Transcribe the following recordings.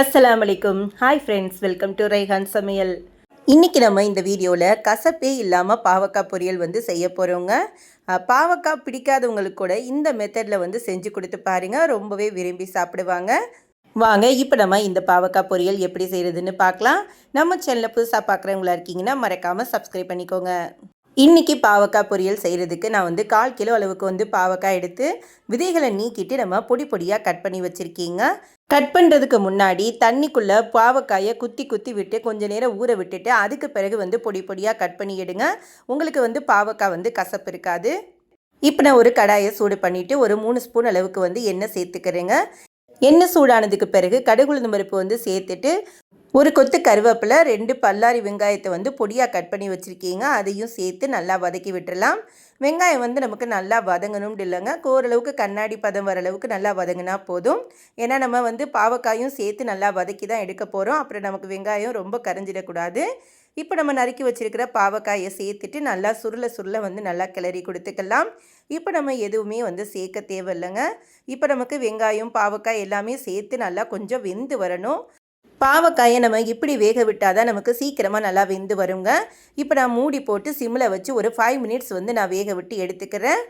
அஸ்லாம் வலைக்கும் hi friends welcome to Raihan சமையல் இன்றைக்கி நம்ம இந்த வீடியோவில் கசப்பே இல்லாமல் பாவக்காய் பொரியல் வந்து செய்ய போகிறோங்க பாவக்காய் பிடிக்காதவங்களுக்கு கூட இந்த மெத்தடில் வந்து செஞ்சு கொடுத்து பாருங்கள் ரொம்பவே விரும்பி சாப்பிடுவாங்க. வாங்க இப்போ நம்ம இந்த பாவக்காய் பொரியல் எப்படி செய்கிறதுன்னு பார்க்கலாம். நம்ம சேனலில் புதுசாக பார்க்குறவங்களா இருக்கீங்கன்னா மறக்காமல் சப்ஸ்கிரைப் பண்ணிக்கோங்க. இன்றைக்கி பாவக்காய் பொரியல் செய்கிறதுக்கு நான் வந்து கால் கிலோ அளவுக்கு வந்து பாவக்காய் எடுத்து விதைகளை நீக்கிட்டு நம்ம பொடி பொடியாக கட் பண்ணி வச்சுருக்கீங்க. கட் பண்ணுறதுக்கு முன்னாடி தண்ணிக்குள்ளே பாவக்காயை குத்தி குத்தி விட்டு கொஞ்சம் நேரம் ஊற விட்டுட்டு அதுக்கு பிறகு வந்து பொடி பொடியாக கட் பண்ணி எடுங்க. உங்களுக்கு வந்து பாவக்காய் வந்து கசப்பு இருக்காது. இப்போ நான் ஒரு கடாயை சூடு பண்ணிவிட்டு ஒரு மூணு ஸ்பூன் அளவுக்கு வந்து எண்ணெய் சேர்த்துக்கிறேங்க. எண்ணெய் சூடானதுக்கு பிறகு கடுகுளுந்து பருப்பு வந்து சேர்த்துட்டு ஒரு கொத்து கருவேப்பிலை ரெண்டு பல்லாரி வெங்காயத்தை வந்து பொடியாக கட் பண்ணி வச்சுருக்கீங்க. அதையும் சேர்த்து நல்லா வதக்கி விட்டுறலாம். வெங்காயம் வந்து நமக்கு நல்லா வதங்கணும் இல்லைங்க. ஓரளவுக்கு கண்ணாடி பதம் வர அளவுக்கு நல்லா வதங்கினா போதும். ஏன்னா நம்ம வந்து பாவக்காயும் சேர்த்து நல்லா வதக்கி தான் எடுக்க போகிறோம் அப்புறம் நமக்கு வெங்காயம் ரொம்ப கரைஞ்சிடக்கூடாது. இப்போ நம்ம நறுக்கி வச்சிருக்கிற பாவக்காயை சேர்த்துட்டு நல்லா சுருள சுருள வந்து நல்லா கிளறி கொடுத்துக்கலாம். இப்போ நம்ம எதுவுமே வந்து சேர்க்க தேவையில்லைங்க. இப்போ நமக்கு வெங்காயம் பாவக்காய் எல்லாமே சேர்த்து நல்லா கொஞ்சம் வெந்து வரணும். பாவக்காயை நம்ம இப்படி வேக விட்டால் தான் நமக்கு சீக்கிரமாக நல்லா வெந்து வருங்க. இப்போ நான் மூடி போட்டு சிம்மில் வச்சு ஒரு ஃபைவ் மினிட்ஸ் வந்து நான் வேக விட்டு எடுத்துக்கிறேன்.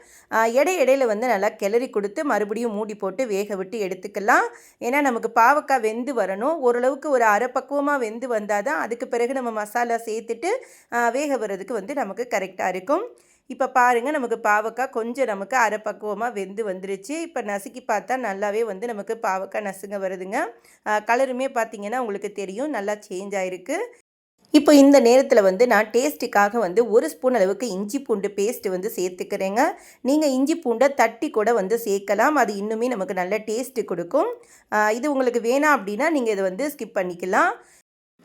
இடை இடையில வந்து நல்லா கிளறி கொடுத்து மறுபடியும் மூடி போட்டு வேக விட்டு எடுத்துக்கலாம். ஏன்னா நமக்கு பாவக்காய் வெந்து வரணும். ஓரளவுக்கு ஒரு அரை பக்குவமாக வெந்து வந்தால் தான் அதுக்கு பிறகு நம்ம மசாலா சேர்த்துட்டு வேக வர்றதுக்கு வந்து நமக்கு கரெக்டாக இருக்கும். இப்போ பாருங்கள் நமக்கு பாவக்காய் கொஞ்சம் நமக்கு அரை பக்குவமாக வெந்து வந்துருச்சு. இப்போ நசுக்கி பார்த்தா நல்லாவே வந்து நமக்கு பாவக்காய் நசுங்க வருதுங்க. கலருமே பார்த்தீங்கன்னா உங்களுக்கு தெரியும் நல்லா சேஞ்ச் ஆகிருக்கு இப்போ இந்த நேரத்தில் வந்து நான் டேஸ்ட்டுக்காக வந்து ஒரு ஸ்பூன் அளவுக்கு இஞ்சி பூண்டு பேஸ்ட் வந்து சேர்த்துக்கிறேங்க. நீங்கள் இஞ்சி பூண்டை தட்டி கூட வந்து சேர்க்கலாம். அது இன்னுமே நமக்கு நல்ல டேஸ்ட்டு கொடுக்கும். இது உங்களுக்கு வேணாம் அப்படின்னா நீங்கள் இதை வந்து ஸ்கிப் பண்ணிக்கலாம்.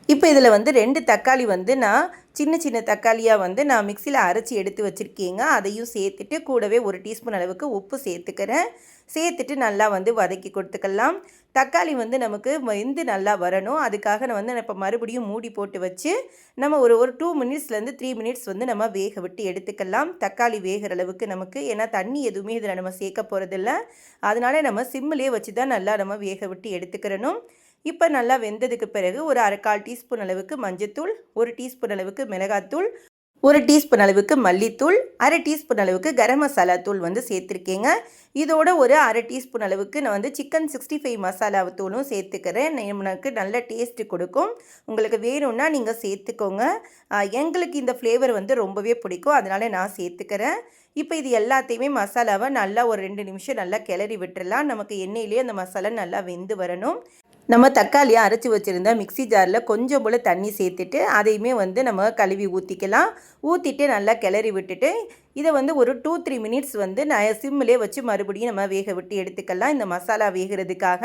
இப்போ இதில் வந்து ரெண்டு தக்காளி வந்து நான் சின்ன சின்ன தக்காளியாக வந்து நான் மிக்சியில் அரைச்சி எடுத்து வச்சுருக்கீங்க. அதையும் சேர்த்துட்டு கூடவே ஒரு டீஸ்பூன் அளவுக்கு உப்பு சேர்த்துக்கிறேன். சேர்த்துட்டு நல்லா வந்து வதக்கி கொடுத்துக்கலாம். தக்காளி வந்து நமக்கு வெந்து நல்லா வரணும். அதுக்காக நான் வந்து இப்போ மறுபடியும் மூடி போட்டு வச்சு நம்ம ஒரு ஒரு டூ மினிட்ஸ்லேருந்து த்ரீ மினிட்ஸ் வந்து நம்ம வேக விட்டு எடுத்துக்கலாம். தக்காளி வேகிற அளவுக்கு நமக்கு ஏன்னா தண்ணி எதுவுமே இதில் நம்ம சேர்க்க போகிறதில்ல அதனால நம்ம சிம்மிலே வச்சு தான் நல்லா நம்ம வேக விட்டு எடுத்துக்கிறணும். இப்போ நல்லா வெந்ததுக்கு பிறகு ஒரு அரைக்கால் டீஸ்பூன் அளவுக்கு மஞ்சத்தூள் ஒரு டீஸ்பூன் அளவுக்கு மிளகாத்தூள் ஒரு டீஸ்பூன் அளவுக்கு மல்லித்தூள் அரை டீஸ்பூன் அளவுக்கு கரம் மசாலா தூள் வந்து சேர்த்துருக்கேங்க. இதோட ஒரு அரை டீஸ்பூன் அளவுக்கு நான் வந்து சிக்கன் சிக்ஸ்டி ஃபைவ் மசாலா தூளும் சேர்த்துக்கிறேன். எனக்கு நல்ல டேஸ்ட்டு கொடுக்கும். உங்களுக்கு வேணும்னா நீங்கள் சேர்த்துக்கோங்க. எங்களுக்கு இந்த ஃப்ளேவர் வந்து ரொம்பவே பிடிக்கும். அதனால் நான் சேர்த்துக்கிறேன். இப்போ இது எல்லாத்தையுமே மசாலாவை நல்லா ஒரு ரெண்டு நிமிஷம் நல்லா கிளறி விட்டுறலாம். நமக்கு எண்ணெயிலேயே அந்த மசாலா நல்லா வெந்து வரணும். நம்ம தக்காளியை அரைச்சி வச்சுருந்தா மிக்ஸி ஜாரில் கொஞ்சம் போல் தண்ணி சேர்த்துட்டு அதையுமே வந்து நம்ம கழுவி ஊற்றிக்கலாம் ஊற்றிட்டு நல்லா கிளறி விட்டுட்டு இதை வந்து ஒரு டூ த்ரீ மினிட்ஸ் வந்து நான் சிம்மிலே வச்சு மறுபடியும் நம்ம வேக விட்டு எடுத்துக்கலாம். இந்த மசாலா வேகிறதுக்காக.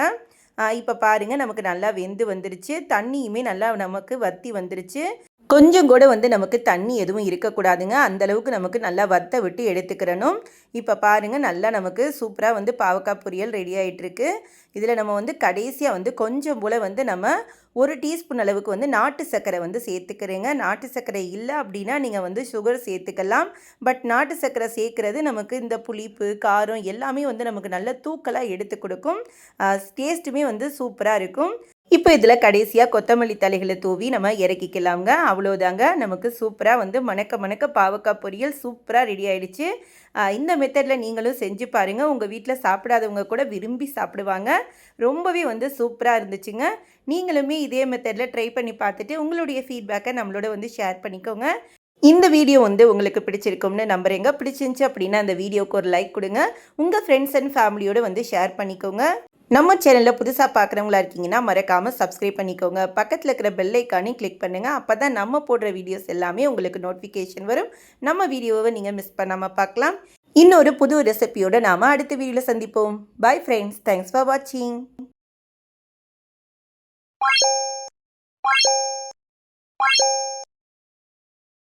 இப்போ பாருங்கள் நமக்கு நல்லா வெந்து வந்துருச்சு. தண்ணியுமே நல்லா நமக்கு வத்தி வந்துருச்சு. கொஞ்சம் கூட வந்து நமக்கு தண்ணி எதுவும் இருக்கக்கூடாதுங்க. அந்த அளவுக்கு நமக்கு நல்லா வத்த விட்டு எடுத்துக்கிறணும். இப்போ பாருங்கள் நல்லா நமக்கு சூப்பராக வந்து பாவக்காய் பொரியல் ரெடி ஆகிட்டுருக்கு இதில் நம்ம வந்து கடைசியாக வந்து கொஞ்சம் போல் வந்து நம்ம ஒரு டீஸ்பூன் அளவுக்கு வந்து நாட்டு சர்க்கரை வந்து சேர்த்துக்கிறேங்க. நாட்டு சர்க்கரை இல்லை அப்படின்னா நீங்கள் வந்து சுகர் சேர்த்துக்கலாம். பட் நாட்டு சர்க்கரை சேர்க்குறது நமக்கு இந்த புளிப்பு காரம் எல்லாமே வந்து நமக்கு நல்ல தூக்கலாக எடுத்து கொடுக்கும். டேஸ்ட்டுமே வந்து சூப்பராக இருக்கும். இப்போ இதில் கடைசியாக கொத்தமல்லி தலைகளை தூவி நம்ம இறக்கிக்கலாங்க அவ்வளோதாங்க. நமக்கு சூப்பராக வந்து மணக்க மணக்க பாவக்காய் பொரியல் சூப்பராக ரெடி ஆகிடுச்சு இந்த மெத்தடில் நீங்களும் செஞ்சு பாருங்கள் உங்கள் வீட்டில் சாப்பிடாதவங்க கூட விரும்பி சாப்பிடுவாங்க. ரொம்பவே வந்து சூப்பராக இருந்துச்சுங்க. நீங்களுமே இதே மெத்தடில் ட்ரை பண்ணி பார்த்துட்டு உங்களுடைய ஃபீட்பேக்கை நம்மளோட வந்து ஷேர் பண்ணிக்கோங்க. இந்த வீடியோ வந்து உங்களுக்கு பிடிச்சிருக்கும்னு நம்புறேங்க. பிடிச்சிருந்துச்சு அப்படின்னா அந்த வீடியோக்கு ஒரு லைக் கொடுங்க. உங்கள் ஃப்ரெண்ட்ஸ் அண்ட் ஃபேமிலியோடு வந்து ஷேர் பண்ணிக்கோங்க. நம்ம சேனலில் புதுசாக பார்க்குறவங்களா இருக்கீங்கன்னா மறக்காமல் சப்ஸ்கிரைப் பண்ணிக்கோங்க. பக்கத்தில் இருக்கிற பெல் கிளிக் பண்ணுங்கள் அப்போ தான் நம்ம போடுற வீடியோஸ் எல்லாமே உங்களுக்கு நோட்டிஃபிகேஷன் வரும். நம்ம வீடியோவை நீங்கள் மிஸ் பண்ணாமல் பார்க்கலாம் இன்னொரு புது ரெசிபியோட நாம் அடுத்த வீடியோவில் சந்திப்போம். பை ஃப்ரெண்ட்ஸ் தேங்க்ஸ் ஃபார் வாட்சிங்